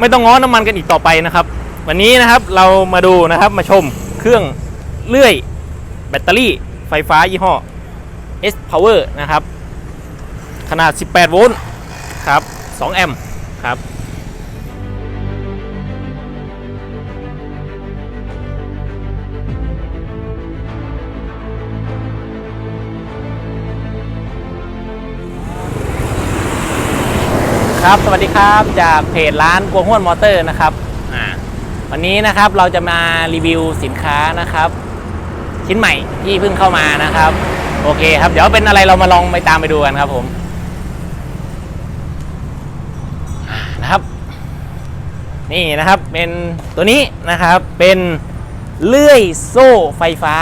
ไม่ต้องง้อน้ำมันกันอีกต่อไปนะครับ วันนี้นะครับเรามาดูนะครับมาชมเครื่องเลื่อยแบตเตอรี่ไฟฟ้ายี่ห้อ S Power นะครับ ขนาด 18 โวลต์ครับ 2 แอมป์ครับ ครับ สวัสดีครับ จากเพจร้านกวงห้วนมอเตอร์นะครับอ่าวันนี้นะครับเราจะมารีวิวสินค้านะครับ ชิ้นใหม่ที่เพิ่งเข้ามานะครับ โอเคครับ เดี๋ยวเป็นอะไรเรามาลองไปตามไปดูกันครับผมอ่านะครับ นี่นะครับเป็นตัวนี้นะครับเป็นเลื่อยโซ่ไฟฟ้า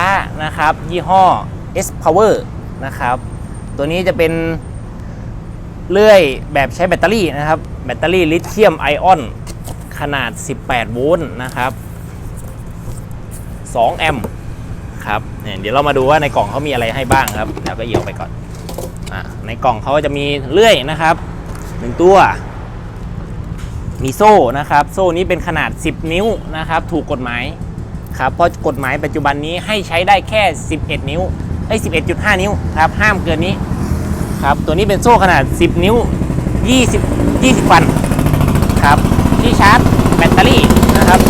นะครับ ยี่ห้อ S Power นะครับ ตัวนี้จะเป็น เลื่อยแบบใช้แบตเตอรี่นะครับ แบตเตอรี่ลิเธียมไอออน ขนาด 18 โวลต์นะครับ 2 แอมป์ครับเนี่ยเดี๋ยวเรามาดูว่าในกล่องเขามีอะไรให้บ้างครับเดี๋ยวก็เอี่ยวไปก่อนอในกล่องเขาก็จะมีเลื่อยนะครับหนึ่งตัว มีโซ่นะครับ โซ่นี้เป็นขนาด 10 นิ้วนะครับ ถูกกฎหมายครับ เพราะกฎหมายปัจจุบันนี้ให้ใช้ได้แค่ 11 นิ้วไอ้11.5 นิ้วครับ ห้ามเกินนี้ ครับ ตัวนี้เป็นโซ่ขนาด 10 นิ้ว 20 20ฟันครับ ที่ชาร์จแบตเตอรี่นะครับ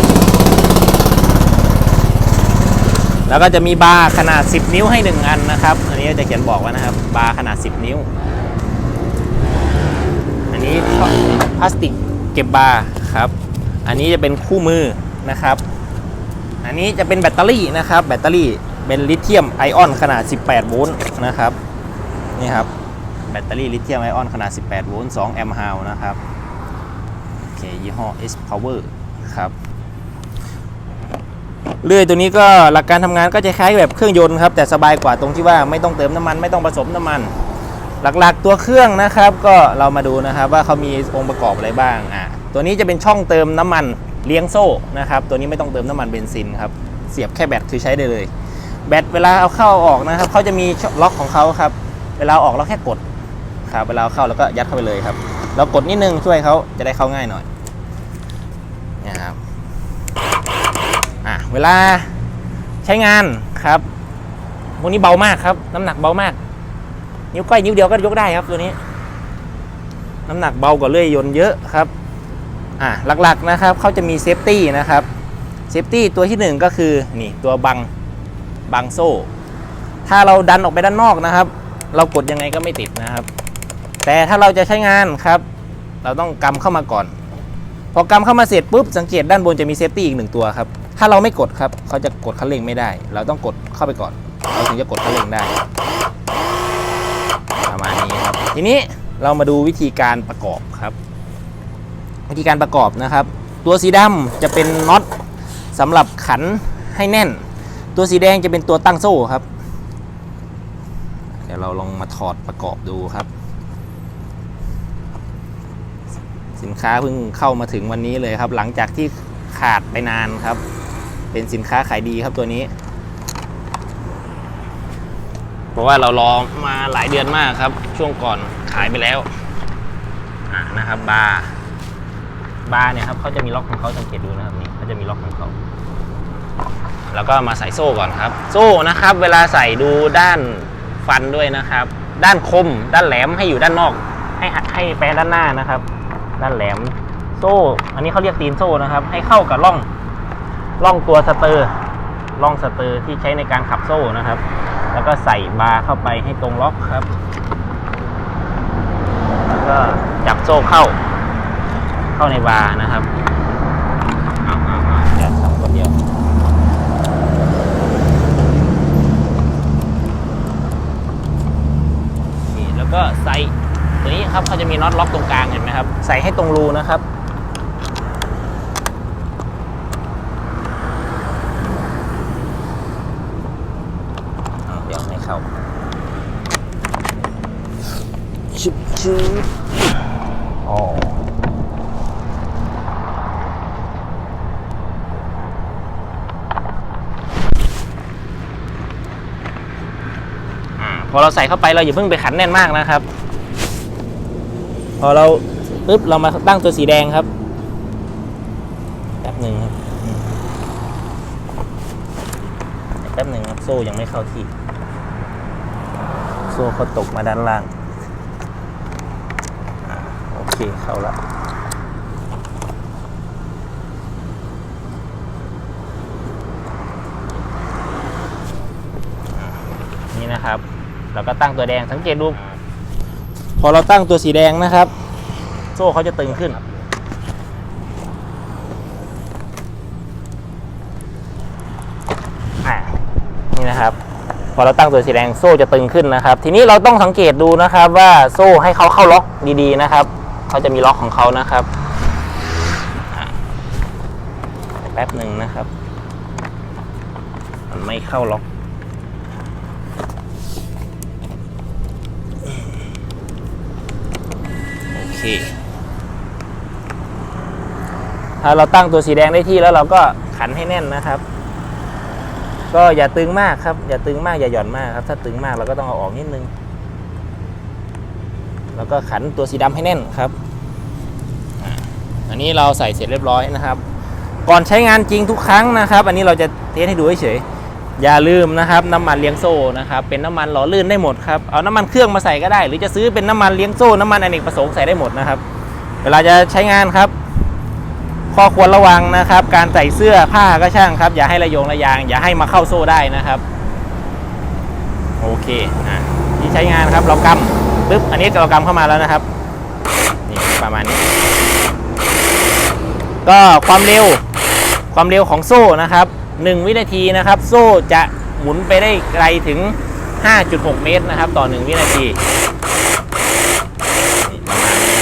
แล้วก็จะมีบาร์ขนาด 10 นิ้วให้ 1 อันนะครับ อันนี้จะเขียนบอกไว้นะครับ บาร์ขนาด 10 นิ้ว อันนี้พลาสติกเก็บบาร์ครับ อันนี้จะเป็นคู่มือนะครับ อันนี้จะเป็นแบตเตอรี่นะครับ แบตเตอรี่เป็นลิเธียมไอออนขนาด 18 โวลต์นะครับ นี่ครับ แบตเตอรี่ลิเธียมไอออนขนาด 18 โวลต์ 2 แอมป์ฮาวนะครับ โอเค ยี่ห้อ S Power ครับ เลื่อยตัวนี้ก็หลักการทำงานก็จะคล้ายแบบเครื่องยนต์ครับ แต่สบายกว่าตรงที่ว่าไม่ต้องเติมน้ำมันไม่ต้องผสมน้ำมัน หลักๆตัวเครื่องนะครับ ก็เรามาดูนะครับว่าเขามีองค์ประกอบอะไรบ้างอะตัวนี้จะเป็นช่องเติมน้ำมันเลี้ยงโซ่นะครับ ตัวนี้ไม่ต้องเติมน้ำมันเบนซินครับ เสียบแค่แบตคือใช้ได้เลย แบตเวลาเอาเข้าออกนะครับเขาจะมีล็อกของเขาครับ เวลาเอาออกเราแค่กด ครับเวลาเอาเข้าแล้วก็ยัดเข้าไปเลยครับ เรากดนิดนึงช่วยเขาจะได้เข้าง่ายหน่อยเนี่ยครับอะเวลาใช้งานครับพวกนี้เบามากครับ น้ำหนักเบามาก นิ้วก้อยนิ้วเดียวก็ยกได้ครับตัวนี้ น้ำหนักเบากว่าเลื่อยยนต์เยอะครับอะหลักๆนะครับเขาจะมีเซฟตี้นะครับเซฟตี้ตัวที่หนึ่งก็คือนี่ตัวบังบังโซ่ ถ้าเราดันออกไปด้านนอกนะครับ เรากดยังไงก็ไม่ติดนะครับ แต่ถ้าเราจะใช้งานครับ เราต้องกำเข้ามาก่อน พอกำเข้ามาเสร็จปุ๊บสังเกตด้านบนจะมีเซฟตี้อีกหนึ่งตัวครับ ถ้าเราไม่กดครับเขาจะกดคันเร่งไม่ได้ เราต้องกดเข้าไปก่อน เราถึงจะกดคันเร่งได้ ประมาณนี้ครับ ทีนี้เรามาดูวิธีการประกอบครับ วิธีการประกอบนะครับ ตัวสีดำจะเป็นน็อตสำหรับขันให้แน่น ตัวสีแดงจะเป็นตัวตั้งโซ่ครับ เดี๋ยวเราลองมาถอดประกอบดูครับ สินค้าเพิ่งเข้ามาถึงวันนี้เลยครับ หลังจากที่ขาดไปนานครับ เป็นสินค้าขายดีครับตัวนี้ เพราะว่าเรารอมาหลายเดือนมากครับ ช่วงก่อนขายไปแล้วนะครับบาร์บาร์เนี่ยครับเขาจะมีล็อกของเขาสังเกตดูนะครับนี่เขาจะมีล็อกของเขาแล้วก็มาใส่โซ่ก่อนครับ โซ่นะครับ เวลาใส่ดูด้านฟันด้วยนะครับ ด้านคม ด้านแหลมให้อยู่ด้านนอก ให้ให้ไปด้านหน้านะครับ ด้านแหลมโซ่ อันนี้เขาเรียกตีนโซ่นะครับ ให้เข้ากับร่องร่องตัวสเตอร์ร่องสเตอร์ที่ใช้ในการขับโซ่นะครับ แล้วก็ใส่บาร์เข้าไปให้ตรงล็อกครับ แล้วก็จับโซ่เข้า เข้าในบาร์นะครับอาเอาเอาเดี๋ยวทำคนเดียวแล้วก็ใส่ ตัวนี้ครับเขาจะมีน็อตล็อกตรงกลางเห็นไหมครับ ใส่ให้ตรงรูนะครับ เดี๋ยวให้เข้าชุบชุบอ๋อพอเราใส่เข้าไปเราอย่าเพิ่งไปขันแน่นมากนะครับ อเราปึ๊บเรามาตั้งตัวสีแดงครับแป๊บหนึ่งครับแป๊บหนึ่งครับโซ่ยังไม่เข้าที่ โซ่เขาตกมาด้านล่างอโอเคเข้าแล้วนี่นะครับ เราก็ตั้งตัวแดงสังเกตดู พอเราตั้งตัวสีแดงนะครับ โซ่เขาจะตึงขึ้นอ่านี่นะครับ พอเราตั้งตัวสีแดงโซ่จะตึงขึ้นนะครับ ทีนี้เราต้องสังเกตดูนะครับว่าโซ่ให้เขาเข้าล็อกดีๆนะครับ เขาจะมีล็อกของเขานะครับแป๊บหนึ่งนะครับ มันไม่เข้าล็อก โอเค ถ้าเราตั้งตัวสีแดงได้ที่แล้วเราก็ขันให้แน่นนะครับ ก็อย่าตึงมากครับ อย่าตึงมากอย่าหย่อนมากครับ ถ้าตึงมากเราก็ต้องเอาออกนิดนึง แล้วก็ขันตัวสีดำให้แน่นครับ อันนี้เราใส่เสร็จเรียบร้อยนะครับ ก่อนใช้งานจริงทุกครั้งนะครับ อันนี้เราจะเทสให้ดูเฉยๆ อย่าลืมนะครับน้ำมันเลี้ยงโซ่นะครับเป็นน้ำมันหล่อลื่นได้หมดครับเอาน้ำมันเครื่องมาใส่ก็ได้ หรือจะซื้อเป็นน้ำมันเลี้ยงโซ่น้ำมันอเนกประสงค์ใส่ได้หมดนะครับ เวลาจะใช้งานครับ ข้อควรระวังนะครับ การใส่เสื้อผ้าก็ช่างครับ อย่าให้ระโยงระยาง อย่าให้มาเข้าโซ่ได้นะครับโอเคอะที่ใช้งานครับ เรากำปึ๊บอันนี้เรากำเข้ามาแล้วนะครับนี่ประมาณนี้ ก็ความเร็วความเร็วของโซ่นะครับ 1 วินาทีนะครับ โซ่จะหมุนไปได้ไกลถึง 5.6 เมตรนะครับ ต่อ 1 วินาทีนี่ประมาที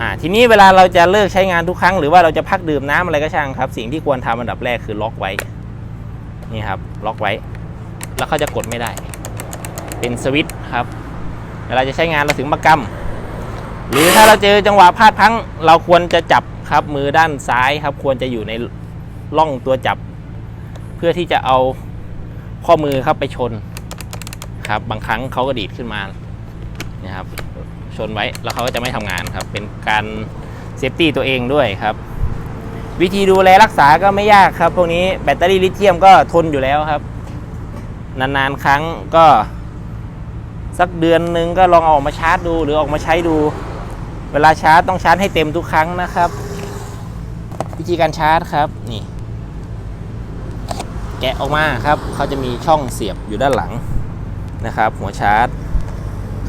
อ่าทีนี้เวลาเราจะเลิกใช้งานทุกครั้ง หรือว่าเราจะพักดื่มน้ำอะไรก็ช่างครับ สิ่งที่ควรทำอันดับแรกคือล็อกไว้ นี่ครับ ล็อกไว้ แล้วเขาจะกดไม่ได้ เป็นสวิตช์ครับ เวลาจะใช้งานเราถึงมากำหรือถ้าเราเจอจังหวะพลาดพังเราควรจะจับครับมือด้านซ้ายครับ ควรจะอยู่ใน ร่องตัวจับ เพื่อที่จะเอาข้อมือครับไปชนครับ บางครั้งเขาก็ดีดขึ้นมานี่ยครับชนไว้แล้วเขาก็จะไม่ทำงานครับ เป็นการเซฟตี้ตัวเองด้วยครับ วิธีดูแลรักษาก็ไม่ยากครับ พวกนี้แบตเตอรี่ลิเธียมก็ทนอยู่แล้วครับ นานๆครั้งก็ สักเดือนหนึ่งก็ลองเอาออกมาชาร์จดู หรือออกมาใช้ดู เวลาชาร์จต้องชาร์จให้เต็มทุกครั้งนะครับ วิธีการชาร์จครับนี่ แกะออกมาครับเขาจะมีช่องเสียบอยู่ด้านหลังนะครับ หัวชาร์จ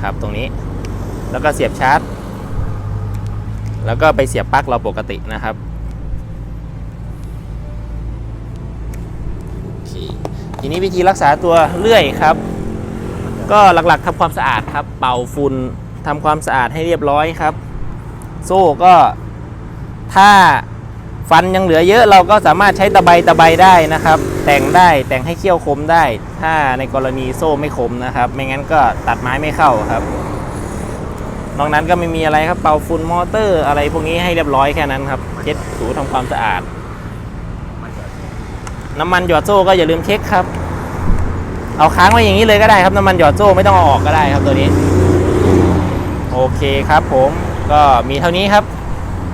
ครับตรงนี้ แล้วก็เสียบชาร์จ แล้วก็ไปเสียบปลั๊กเราปกตินะครับทีนี้วิธีรักษาตัวเลื่อยครับ ก็หลักๆทำความสะอาดครับ เป่าฝุ่นทำความสะอาดให้เรียบร้อยครับ โซ่ก็ถ้า ฟันยังเหลือเยอะเราก็สามารถใช้ตะไบตะไบได้นะครับ แต่งได้แต่งให้เขี้ยวคมได้ ถ้าในกรณีโซ่ไม่คมนะครับ ไม่งั้นก็ตัดไม้ไม่เข้าครับ นอกนั้นก็ไม่มีอะไรครับเป่าฝุ่นมอเตอร์ อะไรพวกนี้ให้เรียบร้อยแค่นั้นครับเช็ดถูทำความสะอาด น้ำมันหยอดโซ่ก็อย่าลืมเช็คครับ เอาค้างไว้อย่างนี้เลยก็ได้ครับน้ำมันหยอดโซ่ไม่ต้องเอาออกก็ได้ครับตัวนี้ โอเคครับ ผมก็มีเท่านี้ครับ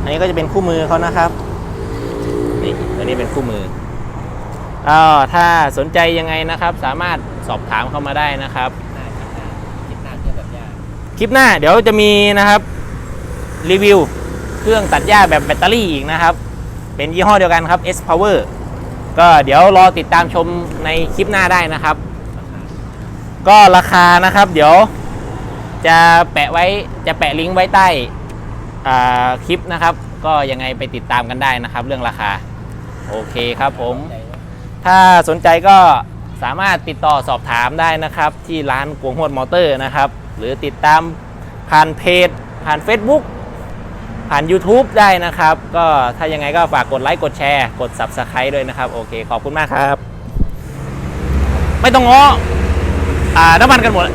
อันนี้ก็จะเป็นคู่มือเขานะครับ ตัวนี้เป็นคู่มืออ้าวถ้าสนใจยังไงนะครับ สามารถสอบถามเข้ามาได้นะครับคลิปหน้าเดี๋ยวจะมีนะครับรีวิวเครื่องตัดหญ้าแบบแบตเตอรี่อีกนะครับ เป็นยี่ห้อเดียวกันครับ S Power ก็เดี๋ยวรอติดตามชมในคลิปหน้าได้นะครับ ก็ราคานะครับ เดี๋ยวจะแปะไว้จะแปะลิงก์ไว้ใต้อ่าคลิปนะครับ ก็ยังไงไปติดตามกันได้นะครับ เรื่องราคา โอเคครับผม ถ้าสนใจก็สามารถติดต่อสอบถามได้นะครับ ที่ร้านกวงหวดมอเตอร์นะครับ หรือติดตามผ่านเพจ ผ่าน Facebook ผ่าน YouTube ได้นะครับ ก็ถ้ายังไงก็ฝากกดไลค์กดแชร์กด Subscribe ด้วยนะครับ โอเคขอบคุณมากครับ ไม่ต้องง้ออ่าน้ำมันกันหมด